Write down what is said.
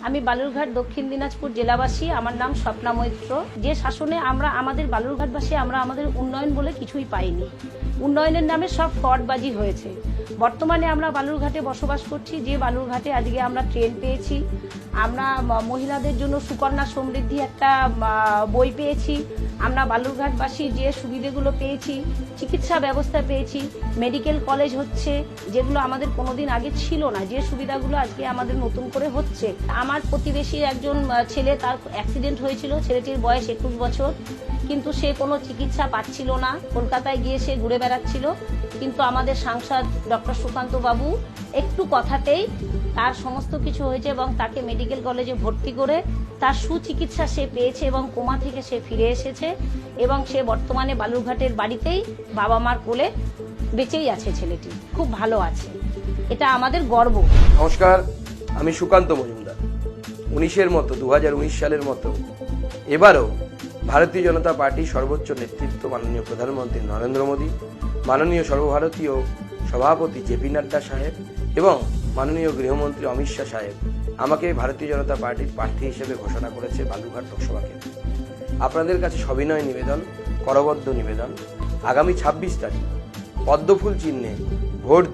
আমি বালুরঘাট দক্ষিণ দিনাজপুর জেলাবাসী, আমার নাম স্বপ্না মৈত্র। যে শাসনে আমরা আমাদের বালুরঘাটবাসী, আমরা আমাদের উন্নয়ন বলে কিছুই পাইনি। উন্নয়নের নামে সব ফ্রডবাজি হয়েছে। বর্তমানে আমরা বালুরঘাটে বসবাস করছি, যে বালুরঘাটে আজকে আমরা ট্রেন পেয়েছি। আমরা মহিলাদের জন্য সুকন্যা সমৃদ্ধি একটা বই পেয়েছি। আমরা বালুরঘাটবাসী যে সুবিধেগুলো পেয়েছি, চিকিৎসা ব্যবস্থা পেয়েছি, মেডিকেল কলেজ হচ্ছে, যেগুলো আমাদের কোনোদিন আগে ছিল না, যে সুবিধাগুলো আজকে আমাদের নতুন করে হচ্ছে। আমার প্রতিবেশীর একজন ছেলে তার অ্যাক্সিডেন্ট হয়েছিল, ছেলেটির বয়স একুশ বছর, কিন্তু সে কোনো চিকিৎসা পাচ্ছিল না। কলকাতায় গিয়ে সে ঘুরে বেড়াচ্ছিল। কিন্তু আমাদের সাংসদ ডক্টর সুকান্ত বাবু একটু কথাতেই তার সমস্ত কিছু হয়েছে এবং তাকে মেডিকেল কলেজে ভর্তি করে তার সুচিকিৎসা সে পেয়েছে এবং কোমা থেকে সে ফিরে এসেছে এবং সে বর্তমানে বালুরঘাটের বাড়িতেই বাবা মার কোলে বেঁচেই আছে ছেলেটি। খুব ভালো আছে। এটা আমাদের গর্ব। নমস্কার, আমি সুকান্ত মজুমদার। উনিশের মতো দু হাজার উনিশ সালের মতো। এবারও ভারতীয় জনতা পার্টির সর্বোচ্চ নেতৃত্ব মাননীয় প্রধানমন্ত্রী নরেন্দ্র মোদী, মাননীয় সর্বভারতীয় সভাপতি জেপি নাড্ডা সাহেব এবং মাননীয় গৃহমন্ত্রী অমিত শাহ সাহেব আমাকে ভারতীয় জনতা পার্টির প্রার্থী হিসেবে ঘোষণা করেছে বালুঘাট লোকসভা কেন্দ্র। আপনাদের কাছে সবিনয় নিবেদন, করবদ্ধ নিবেদন। আগামী ছাব্বিশ তারিখ পদ্মফুল চিহ্নে ভোট